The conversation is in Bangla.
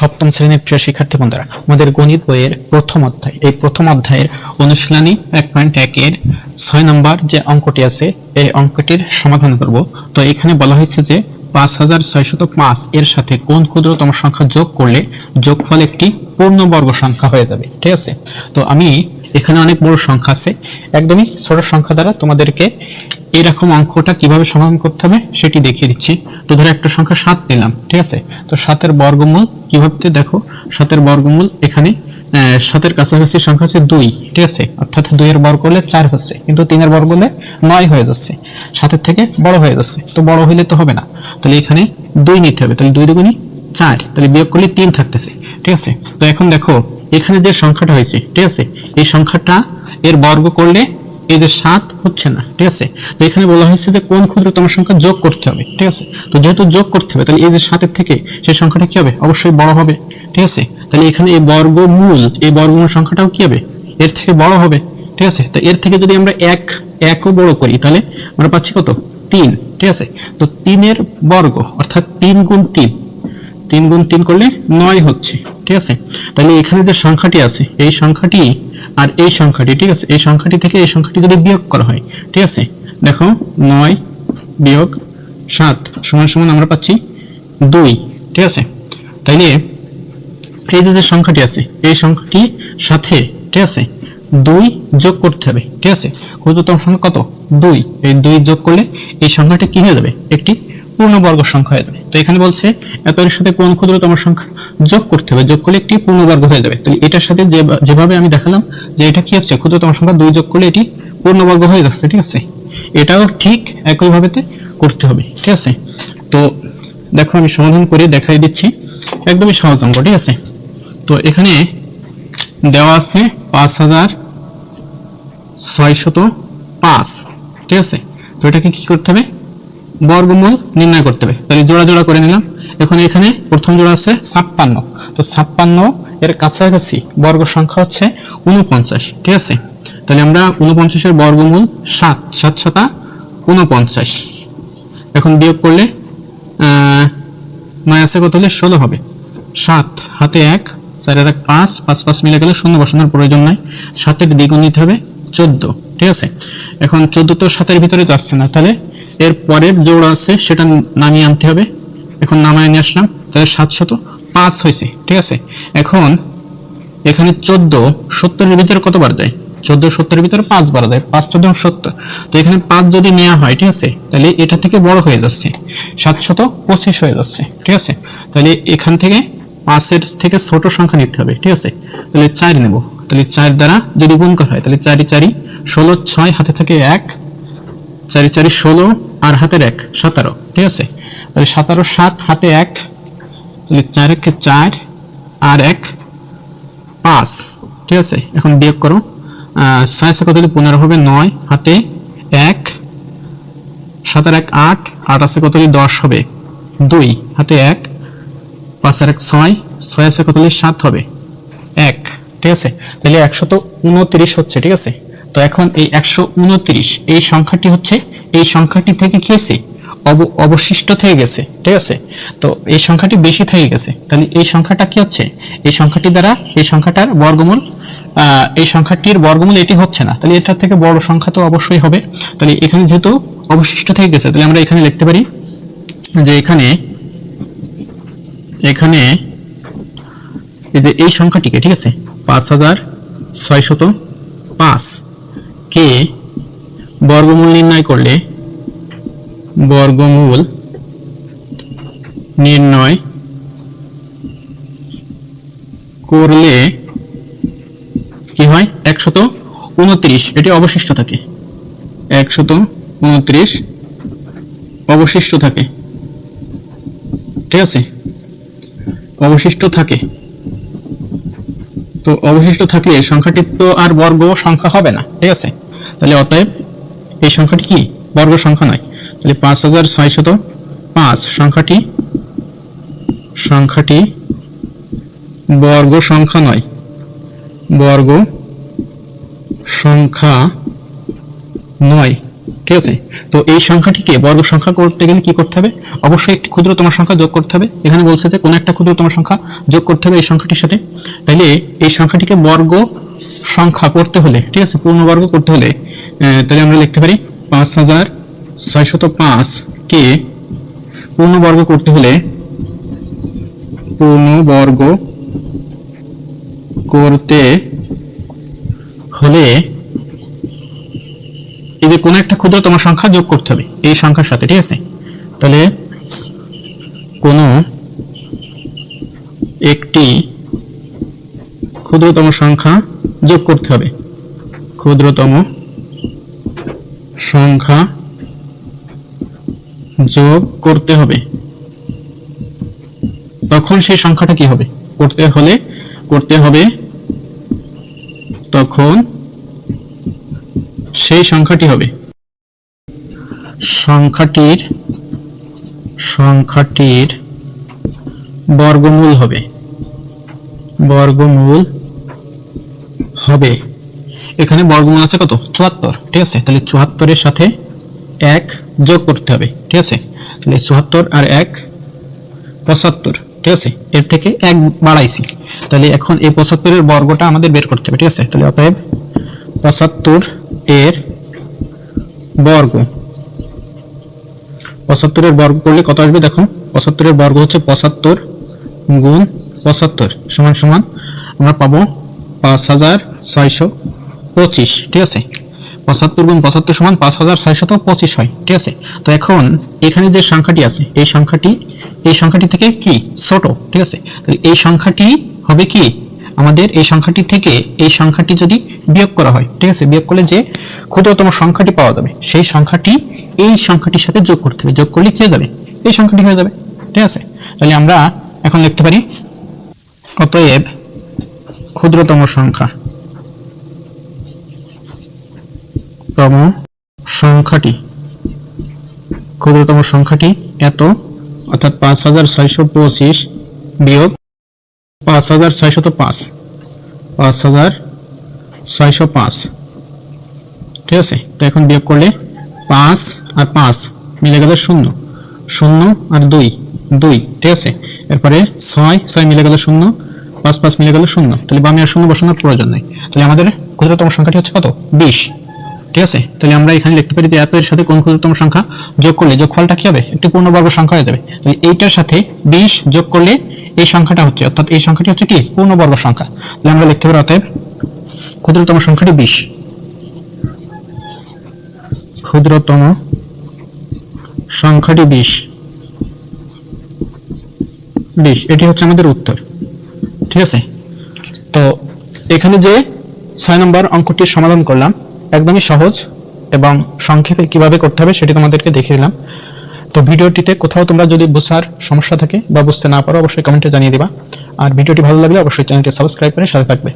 সপ্তম শ্রেণির প্রিয় শিক্ষার্থী বন্ধুরা, আমাদের গণিত বইয়ের প্রথম অধ্যায়। এই প্রথম অধ্যায়ের অনুশীলনী এক পয়েন্ট একের ছয় নম্বর যে অঙ্কটি আছে, এই অঙ্কটির সমাধান করব। তো এখানে বলা হয়েছে যে পাঁচ হাজার ছয়শত পাঁচ এর সাথে কোন ক্ষুদ্রতম সংখ্যা যোগ করলে যোগফল একটি পূর্ণবর্গ সংখ্যা হয়ে যাবে, ঠিক আছে? তো আমি এখানে অনেক বড় সংখ্যা আছে, একদমই ছোট সংখ্যা দ্বারা তোমাদেরকে এরকম অঙ্কটা কীভাবে সমাধান করতে হবে সেটি দেখিয়ে দিচ্ছি। তো ধরো একটা সংখ্যা সাত নিলাম, ঠিক আছে? তো সাতের বর্গমূল কীভাবে দেখো? সাতের বর্গমূল এখানে সাতের কাছাকাছি সংখ্যা আছে দুই, ঠিক আছে? অর্থাৎ দুইয়ের বর্গ হলে চার হচ্ছে, কিন্তু তিনের বর্গ হলে নয় হয়ে যাচ্ছে। সাতের থেকে বড় হয়ে যাচ্ছে, তো বড় হইলে তো হবে না। তাহলে এখানে দুই নিতে হবে, তাহলে দুই দুগুণি চার, তাহলে বিয়োগ করলে তিন থাকতেছে, ঠিক আছে? তো এখন দেখো, এখানে যে সংখ্যাটা হয়েছে, ঠিক আছে? এই সংখ্যাটা এর বর্গ করলে এই যে সাত হচ্ছে না, ঠিক আছে? তো এখানে বলা হয়েছে যে কোন ক্ষুদ্রতম সংখ্যা যোগ করতে হবে, ঠিক আছে? তো যেহেতু যোগ করতে হবে, তাহলে এই যে সাতের থেকে সেই সংখ্যাটা কি হবে? অবশ্যই বড় হবে, ঠিক আছে? তাহলে এখানে এই বর্গমূল এই বর্গমূল সংখ্যাটাও কি হবে? এর থেকে বড় হবে, ঠিক আছে? তো এর থেকে যদি আমরা এক একও বড় করি, তাহলে আমরা পাচ্ছি কত? তিন, ঠিক আছে? তো তিনের বর্গ, অর্থাৎ তিন গুণ তিন তিন গুণ তিন করলে নয় হচ্ছে, ঠিক আছে? তাহলে এখানে যে সংখ্যাটি আছে, এই সংখ্যাটি আর এই সংখ্যাটি, ঠিক আছে? এই সংখ্যাটি থেকে এই সংখ্যাটি যদি বিয়োগ করা হয়, ঠিক আছে? দেখো, নয় বিয়োগ সাত সমান সমান আমরা পাচ্ছি দুই, ঠিক আছে? তাইলে এই যে যে সংখ্যাটি আছে, এই সংখ্যাটি সাথে, ঠিক আছে? দুই যোগ করতে হবে, ঠিক আছে? ক্ষুদ্রতম সংখ্যা? কত? দুই। এই দুই যোগ করলে এই সংখ্যাটা কি হয়ে যাবে? একটি পূর্ণবর্গ সংখ্যা হয়ে যাবে। তো এখানে বলছে এত এর সাথে কোন ক্ষুদ্রতম সংখ্যা যোগ করতে হবে। যোগ করলে একটি পূর্ণবর্গ হয়ে যাবে। তাহলে এটার সাথে যেভাবে আমি দেখালাম যে এটা কি হচ্ছে, ক্ষুদ্রতম সংখ্যা দুই যোগ করলে এটি পূর্ণবর্গ হয়ে যাচ্ছে, ঠিক আছে? এটাও ঠিক একইভাবেতে করতে হবে, ঠিক আছে? তো দেখো আমি সমাধান করে দেখাই দিচ্ছি। একদমই সহজ অঙ্ক, ঠিক আছে? তো এখানে দেওয়া আছে পাঁচ হাজার ছয়শত পাঁচ, ঠিক আছে? তো এটাকে কি করতে হবে? বর্গমূল নির্ণয় করতে হবে। তাহলে জোড়া জোড়া করে নিলাম। এখন এখানে প্রথম জোড়া আছে ছাপ্পান্ন। তো ছাপ্পান্ন এর কাছাকাছি বর্গ সংখ্যা হচ্ছে উনপঞ্চাশ ঠিক আছে? তাহলে আমরা উনপঞ্চাশের বর্গমূল সাত সাত সাতা উনপঞ্চাশ এখন বিয়োগ করলে নয় আছে কত হলে ষোলো হবে। সাত, হাতে এক, চারের এক পাঁচ পাঁচ পাঁচ মিলে গেলে শূন্য বসানোর প্রয়োজন নাই। সাতের দ্বিগুণ নিতে হবে চোদ্দ, ঠিক আছে? এখন চোদ্দ তো সাতের ভিতরে যাচ্ছে না, তাহলে এর পরের জোড়া আছে, সেটা নামিয়ে আনতে হবে। এখন নামায় নিয়ে আসলাম তাহলে সাতশত পাঁচ হয়েছে, ঠিক আছে? এখন এখানে চোদ্দ, সত্তরের ভিতরে কতবার যায় চোদ্দ, সত্তরের ভিতরে পাঁচ বার যায় পাঁচ, চোদ্দ সত্তর। তো এখানে পাঁচ যদি নেওয়া হয়, ঠিক আছে, তাহলে এটা থেকে বড় হয়ে যাচ্ছে, সাতশত পঁচিশ হয়ে যাচ্ছে, ঠিক আছে? তাহলে এখান থেকে পাঁচের থেকে ছোট সংখ্যা নিতে হবে, ঠিক আছে? তাহলে চার নেব, তাহলে চার দ্বারা যদি গুণ করা হয়, তাহলে চারি চারি, ষোলো, ছয়, হাতে থাকে এক, চারি চারি, ষোলো হাতের এক, সতেরো, ঠিক আছে? তাহলে সতেরো, সাত, হাতে এক, তাহলে চার একে চার, আর এক, পাঁচ, ঠিক আছে? এখন বিয়োগ করো। ছয় আছে কত পনেরো হবে নয়, হাতে এক, সাতের এক আট আট আছে কত দশ হবে দুই, হাতে এক পাঁচ আর এক ছয় ছয় আছে কত সাত হবে এক, ঠিক আছে? তাহলে একশো তো উনত্রিশ হচ্ছে, ঠিক আছে? তো এখন এই একশো উনত্রিশ, এই সংখ্যাটি হচ্ছে, এই সংখ্যাটি থেকে কি হয়েছে? অব- অবশিষ্ট থেকে গেছে, ঠিক আছে? তো এই সংখ্যাটি বেশি থেকে গেছে। তাহলে এই সংখ্যাটা কি হচ্ছে? এই সংখ্যাটি দ্বারা, এই সংখ্যাটার বর্গমূল এই সংখ্যাটির বর্গমূল এটি হচ্ছে না। তাহলে এটার থেকে বড় সংখ্যা তো অবশ্যই হবে। তাহলে এখানে যেহেতু অবশিষ্ট থেকে গেছে, তাহলে আমরা এখানে লিখতে পারি যে এখানে এখানে এই সংখ্যাটিকে, ঠিক আছে? পাঁচ হাজার ছয়শত পাঁচ। কে? বর্গমূল নির্ণয় করলে বর্গমূল নির্ণয় করলে কি হয়? একশত উনত্রিশ। এটি অবশিষ্ট থাকে। একশত উনত্রিশ অবশিষ্ট থাকে। ঠিক আছে? অবশিষ্ট থাকে। তো অবশিষ্ট থাকলে সংখ্যাটি তো আর বর্গ সংখ্যা হবে না, ঠিক আছে? তাহলে অতএব এই সংখ্যাটি কি? বর্গ সংখ্যা নয়। তাহলে পাঁচ হাজার ছয়শত পাঁচ সংখ্যাটি সংখ্যাটি বর্গ সংখ্যা নয়। বর্গ সংখ্যা নয়। ঠিক আছে? তো এই সংখ্যাটিকে বর্গ সংখ্যা করতে গেলে কি করতে হবে? অবশ্যই একটি ক্ষুদ্রতম সংখ্যা যোগ করতে হবে। এখানে বলছে যে কোনো একটা ক্ষুদ্রতম সংখ্যা যোগ করতে হবে এই সংখ্যাটির সাথে। তাইলে এই সংখ্যাটিকে বর্গ সংখ্যা করতে হলে, ঠিক আছে? পূর্ণবর্গ করতে হলে তাহলে আমরা লিখতে পারি পাঁচ হাজার ছয়শত পাঁচ কে পূর্ণবর্গ করতে হলে পূর্ণবর্গ করতে হলে এদের কোনো একটা ক্ষুদ্রতম সংখ্যা যোগ করতে হবে, এই সংখ্যার সাথে, ঠিক আছে? তাহলে কোনো একটি ক্ষুদ্রতম সংখ্যা যোগ করতে হবে। ক্ষুদ্রতম সংখ্যা যোগ করতে হবে। তখন সেই সংখ্যাটা কি হবে? করতে হলে, করতে হবে তখন সেই সংখ্যাটি হবে। সংখ্যাটির সংখ্যাটির বর্গমূল হবে। বর্গমূল হবে। এখানে বর্গমূল আছে কত? চুয়াত্তর। ঠিক আছে? তাহলে চুয়াত্তরের সাথে এক যোগ করতে হবে। ঠিক আছে? তাহলে চুয়াত্তর আর এক, পঁচাত্তর। ঠিক আছে? এর থেকে এক বাড়াইছি। তাহলে এখন এই পঁচাত্তরের বর্গটা আমাদের বের করতে হবে। ঠিক আছে? তাহলে অতএব পঁচাত্তর এর বর্গ। পঁচাত্তরের বর্গ করলে কত আসবে দেখো পঁচাত্তরের বর্গ হচ্ছে পঁচাত্তর গুণ পঁচাত্তর, সমান সমান আমরা পাবো পাঁচ হাজার ছয়শো পঁচিশ, ঠিক আছে? পঁচাত্তর গুণ পঁচাত্তর সমান পাঁচ হাজার ছয়শত পঁচিশ হয়, ঠিক আছে? তো এখন এখানে যে সংখ্যাটি আছে, এই সংখ্যাটি এই সংখ্যাটি থেকে কি? ছোট, ঠিক আছে? এই সংখ্যাটি হবে কি? আমাদের এই সংখ্যাটি থেকে এই সংখ্যাটি যদি বিয়োগ করা হয়, ঠিক আছে? বিয়োগ করলে যে ক্ষুদ্রতম সংখ্যাটি পাওয়া যাবে, সেই সংখ্যাটি এই সংখ্যাটির সাথে যোগ করতে হবে। যোগ করলে কি হয়ে যাবে? এই সংখ্যাটি হয়ে যাবে, ঠিক আছে? তাহলে আমরা এখন লিখতে পারি অতএব ক্ষুদ্রতম সংখ্যা তম সংখ্যাটি। ক্ষুদ্রতম সংখ্যাটি এত, অর্থাৎ পাঁচ হাজার ছয়শো পঁচিশ বিয়োগ পাঁচ হাজার ছয়শত পাঁচ। পাঁচ হাজার ছয়শো পাঁচ। ঠিক আছে? তো এখন বিয়োগ করলে পাঁচ আর পাঁচ মিলে গেল শূন্য। শূন্য আর দুই দুই, ঠিক আছে? এরপরে ছয় ছয় মিলে গেল শূন্য, পাঁচ পাঁচ মিলে গেল শূন্য। তাহলে বামে আর শূন্য বসানোর প্রয়োজন নেই। তাহলে আমাদের ক্ষুদ্রতম সংখ্যাটি হচ্ছে কত? বিশ। ঠিক আছে? তাহলে আমরা এখানে লিখতে পারি যে এত সাথে কোন ক্ষুদ্রতম সংখ্যা যোগ করলে যোগফলটা কি হবে? একটি পূর্ণবর্গ সংখ্যা হয়ে যাবে। তাহলে এইটার সাথে বিশ যোগ করলে এই সংখ্যাটা হচ্ছে, অর্থাৎ এই সংখ্যাটি হচ্ছে কি? পূর্ণবর্গ সংখ্যা। তাহলে আমরা লিখতে পারি অতএব ক্ষুদ্রতম সংখ্যাটি বিশ। ক্ষুদ্রতম সংখ্যাটি বিশ। বিশ, এটি হচ্ছে আমাদের উত্তর। ঠিক আছে? তো এখানে যে ছয় নম্বর অঙ্কটির সমাধান করলাম, একদমই সহজ এবং সংক্ষেপে কীভাবে করতে হবে সেটি তোমাদেরকে দেখিয়ে দিলাম। তো ভিডিওটিতে কোথাও তোমরা যদি বুঝার সমস্যা থাকে বা বুঝতে না পারো, অবশ্যই কমেন্টে জানিয়ে দিবা। আর ভিডিওটি ভালো লাগলে অবশ্যই চ্যানেলটি সাবস্ক্রাইব করে সাথে থাকবে।